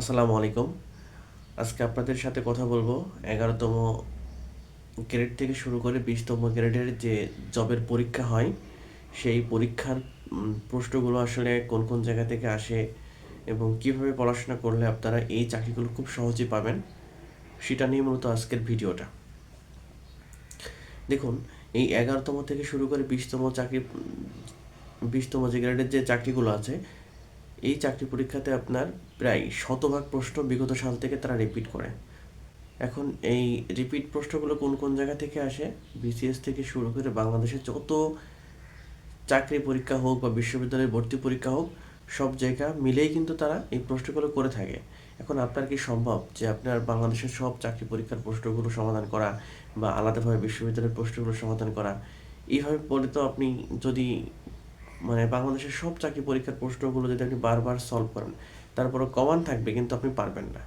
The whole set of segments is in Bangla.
আসসালামু আলাইকুম। আজকে আপনাদের সাথে কথা বলব এগারোতম গ্রেড থেকে শুরু করে বিশতম গ্রেডের যে জবের পরীক্ষা হয়, সেই পরীক্ষার প্রশ্নগুলো আসলে কোন কোন জায়গা থেকে আসে এবং কীভাবে পড়াশোনা করলে আপনারা এই চাকরিগুলো খুব সহজে পাবেন, সেটা নিয়ে মূলত আজকের ভিডিওটা। দেখুন, এই এগারোতম থেকে শুরু করে বিশতম চাকরি বিশতম যে গ্রেডের যে চাকরিগুলো আছে এই চাকরি পরীক্ষাতে আপনার প্রায় শতভাগ প্রশ্ন বিগত সাল থেকে তারা রিপিট করে। এখন এই রিপিট প্রশ্নগুলো কোন কোন জায়গা থেকে আসে? বিসিএস থেকে শুরু করে বাংলাদেশের যত চাকরি পরীক্ষা হোক বা বিশ্ববিদ্যালয়ের ভর্তি পরীক্ষা হোক, সব জায়গা মিলেই কিন্তু তারা এই প্রশ্নগুলো করে থাকে। এখন আপনার কি সম্ভব যে আপনার বাংলাদেশের সব চাকরি পরীক্ষার প্রশ্নগুলো সমাধান করা বা আলাদাভাবে বিশ্ববিদ্যালয়ের প্রশ্নগুলো সমাধান করা? এইভাবে পড়ে তো আপনি যদি মানে বাংলাদেশের সব চাকরি পরীক্ষার প্রশ্নগুলো যদি আপনি বারবার সলভ করেন তারপরে কমান থাকবে কিন্তু আপনি পারবেন না।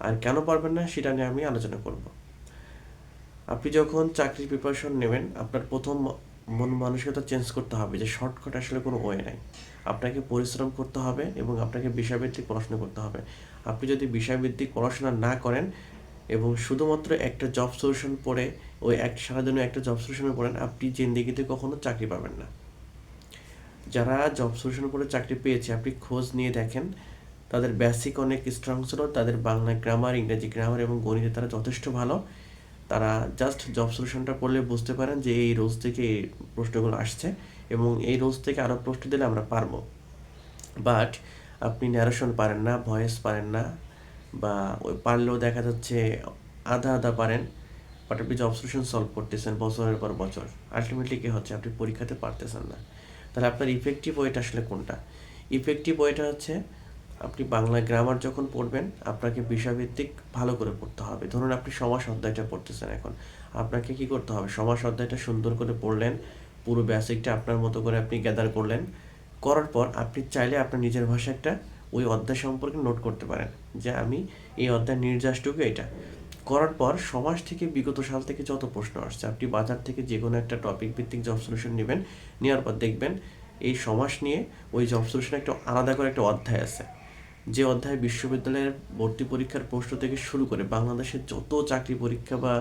আর কেন পারবেন না সেটা নিয়ে আমি আলোচনা করব। আপনি যখন চাকরির প্রিপারেশন নেবেন, আপনার প্রথম মন মানসিকতা চেঞ্জ করতে হবে যে শর্টকাট আসলে কোনো ওয়ে নাই। আপনাকে পরিশ্রম করতে হবে এবং আপনাকে বিষয়ভিত্তিক পড়াশোনা করতে হবে। আপনি যদি বিষয়ভিত্তিক পড়াশোনা না করেন এবং শুধুমাত্র একটা জব সলিউশন পড়ে, ওই এক সারাদিনে একটা জব সলিউশনে পড়েন, আপনি জিন্দিগিতে কখনো চাকরি পাবেন না। যারা জব সলিউশন করে চাকরি পেয়েছে, আপনি খোঁজ নিয়ে দেখেন, তাদের বেসিক অনেক স্ট্রং ছিল, তাদের বাংলা গ্রামার ইংরেজি গ্রামার এবং গণিতে তারা যথেষ্ট ভালো। তারা জাস্ট জব সলিউশনটা পড়লে বুঝতে পারেন যে এই রোজ থেকে এই প্রশ্নগুলো আসছে এবং এই রোজ থেকে আরও প্রশ্ন দিলে আমরা পারব। বাট আপনি ন্যারেশন পারেন না ভয়েস পারেন না বা ওই পারলেও দেখা যাচ্ছে আধা আধা পারেন বাট আপনি জব সলিউশন সলভ করতেছেন বছরের পর বছর। আলটিমেটলি কী হচ্ছে? আপনি পরীক্ষাতে পারতেছেন না। তাহলে আপনার ইফেক্টিভ ওয়েটা আসলে কোনটা? ইফেক্টিভ ওয়েটা হচ্ছে, আপনি বাংলা গ্রামার যখন পড়বেন, আপনাকে বিষয়ভিত্তিক ভালো করে পড়তে হবে। ধরুন আপনি সমাস অধ্যায়টা পড়তেছেন এখন। আপনাকে কি করতে হবে? সমাস অধ্যায়টা সুন্দর করে পড়লেন, পুরো বেসিকটা আপনার মতো করে আপনি গ্যাদার করলেন। করার পর আপনি চাইলে আপনার নিজের ভাষায় একটা ওই অধ্যায় সম্পর্কে নোট করতে পারেন যে আমি এই অধ্যায় নির্যাসটুকু এটা। করার পর সমাজ থেকে বিগত সাল থেকে যত প্রশ্ন আসছে, আপনি বাজার থেকে যে কোনো একটা টপিক ভিত্তিক জব সলিউশন নেবেন, নেওয়ার পর দেখবেন এই সমাজ নিয়ে ওই জব সলিউশনে একটা আলাদা করে একটা অধ্যায় আছে। যে অধ্যায় বিশ্ববিদ্যালয়ের ভর্তি পরীক্ষার প্রশ্ন থেকে শুরু করে বাংলাদেশের যত চাকরি পরীক্ষা বা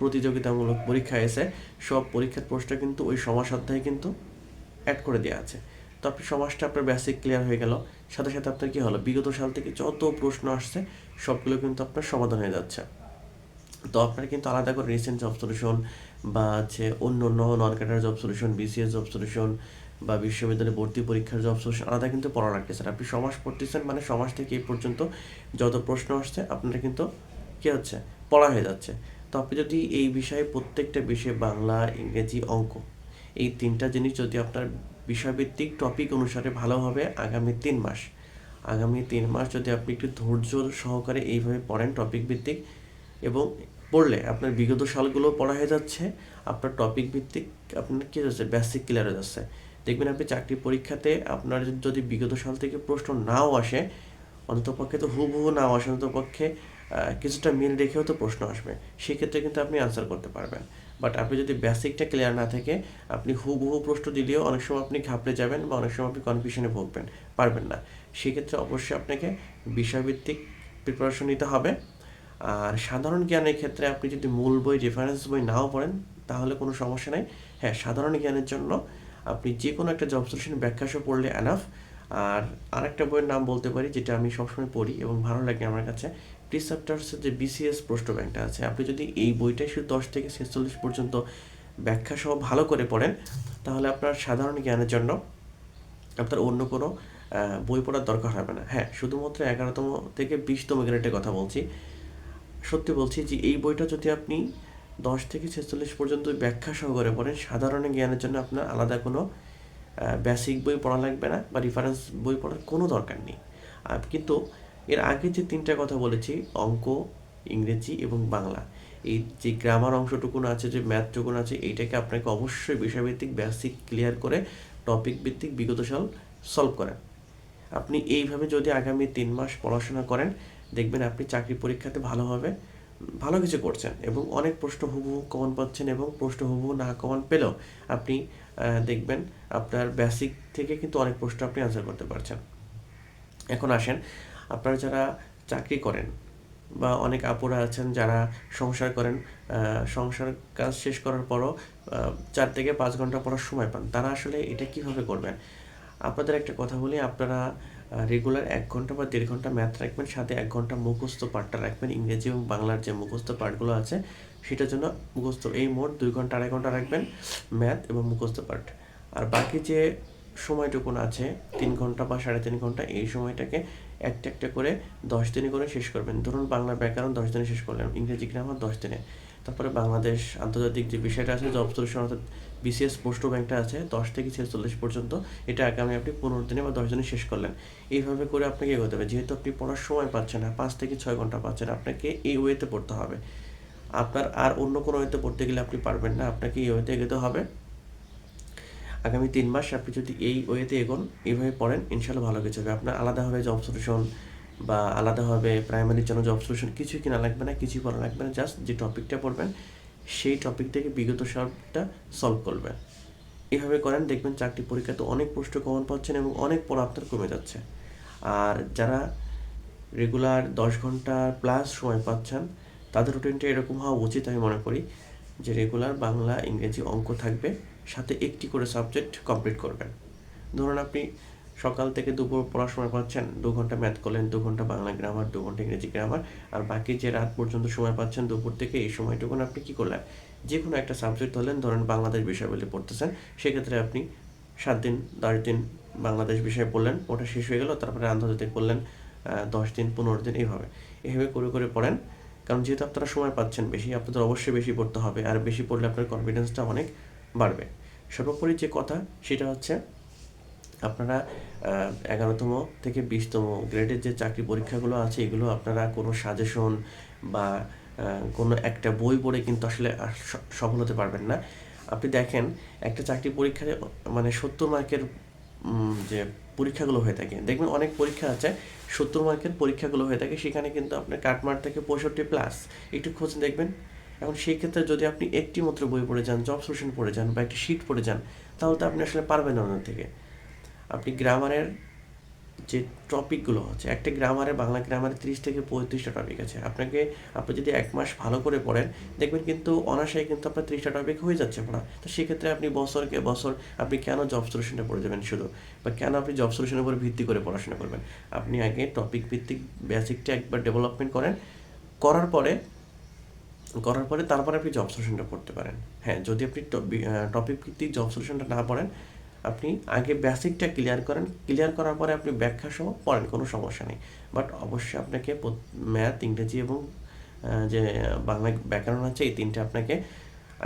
প্রতিযোগিতামূলক পরীক্ষা এসে সব পরীক্ষার প্রশ্ন কিন্তু ওই সমাজ অধ্যায়ে কিন্তু অ্যাড করে দেওয়া আছে। তো আপনি সমাজটা আপনার বেসিক ক্লিয়ার হয়ে গেল। সাথে সাথে আপনার কি হলো? বিগত সাল থেকে যত প্রশ্ন আসছে, সবগুলো কিন্তু আপনার সমাধান হয়ে যাচ্ছে। তো আপনার কিন্তু আলাদা করে রিসেন্ট জব সলিউশন বা হচ্ছে অন্য অন্য non cadre job solution BCS job solution বা বিশ্ববিদ্যালয়ে ভর্তি পরীক্ষার জব সলিউশন আলাদা কিন্তু পড়া লাগতেছে। আপনি সমাজ পড়তেছেন মানে সমাজ থেকে এই পর্যন্ত যত প্রশ্ন আসছে আপনার কিন্তু কী হচ্ছে? পড়া হয়ে যাচ্ছে। তো আপনি যদি এই বিষয়ে প্রত্যেকটা বিষয়ে বাংলা, ইংরেজি অঙ্ক এই তিনটা জিনিস যদি আপনার বিষয়ভিত্তিক টপিক অনুসারে ভালোভাবে আগামী তিন মাস। আগামী তিন মাস যদি আপনি একটু ধৈর্য সহকারে এইভাবে পড়েন টপিক ভিত্তিক এবং পড়লে আপনার বিগত সালগুলো পড়া হয়ে যাচ্ছে, আপনার টপিক ভিত্তিক আপনার কী যাচ্ছে বেসিক ক্লিয়ার হয়ে যাচ্ছে। দেখবেন আপনি চাকরি পরীক্ষাতে আপনার যদি বিগত সাল থেকে প্রশ্ন নাও আসে, অন্ততপক্ষে তো হুবহু নাও আসে, অন্ততপক্ষে কিছুটা মিল রেখেও তো প্রশ্ন আসবে। সেক্ষেত্রে কিন্তু আপনি আনসার করতে পারবেন। বাট আপনি যদি বেসিকটা ক্লিয়ার না থাকে আপনি হুবহু প্রশ্ন দিলেও অনেক সময় আপনি ঘাবড়ে যাবেন বা অনেক সময় আপনি কনফিউশনে ভুগবেন, পারবেন না। সেক্ষেত্রে অবশ্যই আপনাকে বিষয়ভিত্তিক প্রিপারেশন নিতে হবে। আর সাধারণ জ্ঞানের ক্ষেত্রে আপনি যদি মূল বই রেফারেন্স বই নাও পড়েন, তাহলে কোনো সমস্যা নেই। হ্যাঁ সাধারণ জ্ঞানের জন্য আপনি যে কোনো একটা জব সলিউশন ব্যাখ্যা সহ পড়লে অ্যানাফ আর আরেকটা বইয়ের নাম বলতে পারি, যেটা আমি সবসময় পড়ি এবং ভালো লাগে আমার কাছে প্রিসেপ্টার্সের যে বিসিএস প্রশ্ন ব্যাংকটা আছে। আপনি যদি এই বইটাই শুধু দশ থেকে ছেচল্লিশ পর্যন্ত ব্যাখ্যা সহ ভালো করে পড়েন, তাহলে আপনার সাধারণ জ্ঞানের জন্য আপনার অন্য কোনো বই পড়ার দরকার হবে না। হ্যাঁ শুধুমাত্র এগারোতম থেকে বিশতম গ্রেডের কথা বলছি। সত্যি বলছি যে এই বইটা যদি আপনি দশ থেকে ছেচল্লিশ পর্যন্ত ব্যাখ্যা সহকারে পড়েন, সাধারণ জ্ঞানের জন্য আপনার আলাদা কোনো বেসিক বই পড়া লাগবে না বা রেফারেন্স বই পড়ার কোনো দরকার নেই। কিন্তু এর আগে যে তিনটা কথা বলেছি, অঙ্ক, ইংরেজি এবং বাংলা, এই যে গ্রামার অংশটুকুন আছে, যে ম্যাথটুকুন আছে, এইটাকে আপনাকে অবশ্যই বিষয়ভিত্তিক বেসিক ক্লিয়ার করে টপিক ভিত্তিক বিগত সাল সলভ করেন। আপনি এইভাবে যদি আগামী তিন মাস পড়াশোনা করেন দেখবেন আপনি চাকরি পরীক্ষাতে ভালোভাবে ভালো কিছু করছেন এবং অনেক প্রশ্ন হুবহু কমন পাচ্ছেন এবং প্রশ্ন হুবহু না কমন পেলেও আপনি দেখবেন আপনার বেসিক থেকে কিন্তু অনেক প্রশ্ন আপনি আনসার করতে পারছেন। এখন আসেন, আপনারা যারা চাকরি করেন বা অনেক আপুরা আছেন যারা সংসার করেন সংসার কাজ শেষ করার পরও চার থেকে পাঁচ ঘণ্টা পড়ার সময় পান, তারা আসলে এটা কীভাবে করবেন? আপনাদের একটা কথা বলি, আপনারা রেগুলার এক ঘণ্টা বা দেড় ঘণ্টা ম্যাথ রাখবেন, সাথে এক ঘণ্টা মুখস্থ পাঠটা রাখবেন, ইংরেজি এবং বাংলার যে মুখস্থ পাঠগুলো আছে, সেটার জন্য মুখস্থ এই মোট দুই ঘণ্টা, আড়াই ঘণ্টা রাখবেন ম্যাথ এবং মুখস্থ পাঠ। আর বাকি যে সময়টুকুন আছে, তিন ঘণ্টা বা সাড়ে তিন ঘণ্টা, এই সময়টাকে একটা একটা করে দশ দিনে করে শেষ করবেন। ধরুন বাংলা ব্যাকরণ দশ দিনে শেষ করলেন, ইংরেজি গ্রামার দশ দিনে। তারপরে বাংলাদেশ আন্তর্জাতিক যে বিষয়টা আছে জব সলিউশন অর্থাৎ বিসিএস পোস্ট ব্যাংকটা আছে, দশ থেকে ছেচল্লিশ পর্যন্ত, এটা আগামী আপনি পনেরো দিনে বা দশ দিনে শেষ করলেন। এইভাবে করে আপনাকে এগোতে হবে। যেহেতু আপনি পড়ার সময় পাচ্ছেন না, পাঁচ থেকে ছয় ঘণ্টা পাচ্ছেন, আপনাকে এই ওয়েতে পড়তে হবে। আপনার আর অন্য কোনো ওয়েতে পড়তে গেলে আপনি পারবেন না, আপনাকে এই ওয়েতে এগোতে হবে। আগামী তিন মাস আপনি যদি এই ওয়েতে এগোন, এইভাবে পড়েন, ইনশাল্লাহ ভালো কিছু হবে। আপনার আলাদাভাবে জব সলিউশন বা আলাদাভাবে প্রাইমারির জন্য জব সলিউশন কিছুই কিনা লাগবে না, কিছুই করা লাগবে না জাস্ট যে টপিকটা পড়বেন, সেই টপিক থেকে বিগত সালটা সলভ করবেন। এভাবে করেন, দেখবেন চাকরি পরীক্ষাতে অনেক প্রশ্ন কমন পাচ্ছেন এবং অনেক পড়া আপনার কমে যাচ্ছে। আর যারা রেগুলার দশ ঘণ্টা প্লাস সময় পাচ্ছেন, তাদের রুটিনটা এরকম হওয়া উচিত আমি মনে করি যে রেগুলার বাংলা, ইংরেজি অঙ্ক থাকবে, সাথে একটি করে সাবজেক্ট কমপ্লিট করবেন। ধরুন আপনি সকাল থেকে দুপুর সময় পাচ্ছেন দু ঘণ্টা ম্যাথ করলেন, দু ঘণ্টা বাংলা গ্রামার দু ঘণ্টা ইংরেজি গ্রামার আর বাকি যে রাত পর্যন্ত সময় পাচ্ছেন দুপুর থেকে এই সময়টুকুন আপনি কী করলেন? যে কোনো একটা সাবজেক্ট ধরলেন ধরেন বাংলাদেশ বিষয়গুলি পড়তেছেন, সেক্ষেত্রে আপনি সাত দিন, দশ দিন বাংলাদেশ বিষয়ে পড়লেন ওটা শেষ হয়ে গেল, তারপরে আন্তর্জাতিক পড়লেন দশ দিন, পনেরো দিন, এইভাবে। এইভাবে করে করে পড়েন, কারণ যেহেতু আপনারা সময় পাচ্ছেন বেশি, আপনাদের অবশ্যই বেশি পড়তে হবে, আর বেশি পড়লে আপনার কনফিডেন্সটা অনেক বাড়বে। সর্বোপরি যে কথা, সেটা হচ্ছে আপনারা এগারোতম থেকে বিশতম গ্রেডের যে চাকরি পরীক্ষাগুলো আছে, এগুলো আপনারা কোনো সাজেশন বা কোনো একটা বই পড়ে কিন্তু আসলে সফল হতে পারবেন না। আপনি দেখেন, একটা চাকরি পরীক্ষায় মানে সত্তর মার্কের যে পরীক্ষাগুলো হয়ে থাকে, দেখবেন অনেক পরীক্ষা আছে, সত্তর মার্কের পরীক্ষাগুলো হয়ে থাকে, সেখানে কিন্তু আপনার কাটমার্ক থেকে পঁয়ষট্টি প্লাস একটু খোঁজ দেখবেন। এখন সেই ক্ষেত্রে যদি আপনি একটি মাত্র বই পড়ে যান জব সলিউশন পড়ে যান বা একটি শিট পড়ে যান, তাহলে তো আপনি আসলে পারবেন না ওনার থেকে। আপনি গ্রামারের যে টপিকগুলো আছে, একটা গ্রামারে বাংলা গ্রামারে তিরিশ থেকে পঁয়ত্রিশটা টপিক আছে। আপনাকে, আপনি যদি এক মাস ভালো করে পড়েন, দেখবেন কিন্তু অনাশায় কিন্তু আপনার তিরিশটা টপিক হয়ে যাচ্ছে পড়া। তো সেক্ষেত্রে আপনি বছরকে বছর আপনি কেন জব সলিউশনে পড়ে যাবেন শুধু? বা কেন আপনি জব সলিউশনের উপর ভিত্তি করে পড়াশোনা করবেন? আপনি আগে টপিক ভিত্তিক বেসিকটা একবার ডেভেলপমেন্ট করেন, করার পরে করার পরে তারপরে আপনি জব সলিউশনটা পড়তে পারেন। হ্যাঁ যদি আপনি টপিক ভিত্তিক জব সলিউশনটা না পড়েন আপনি আগে বেসিকটা ক্লিয়ার করেন। ক্লিয়ার করার পরে আপনি ব্যাখ্যা সহ পড়েন, কোনো সমস্যা নেই। বাট অবশ্যই আপনাকে ম্যাথ ইংরেজি এবং যে বাংলা ব্যাকরণ আছে, এই তিনটে আপনাকে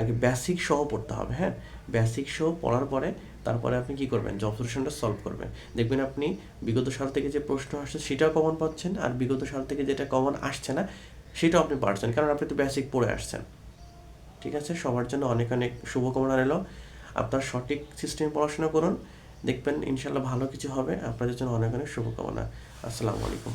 আগে বেসিক সহ পড়তে হবে হ্যাঁ? বেসিক সহ পড়ার পরে তারপরে আপনি কি করবেন? জব সলিউশনটা সলভ করবেন। দেখবেন আপনি বিগত সাল থেকে যে প্রশ্ন আসছে, সেটাও কমন পাচ্ছেন, আর বিগত সাল থেকে যেটা কমন আসছে না, সেটাও আপনি পারছেন। কারণ আপনি তো বেসিক পড়ে আসছেন। ঠিক আছে? সবার জন্য অনেক অনেক শুভকামনা রইল। আপনার সঠিক সিস্টেমে পড়াশোনা করুন, দেখবেন ইনশাল্লাহ ভালো কিছু হবে। আপনাদের জন্য অনেক অনেক শুভকামনা। আসসালামু আলাইকুম।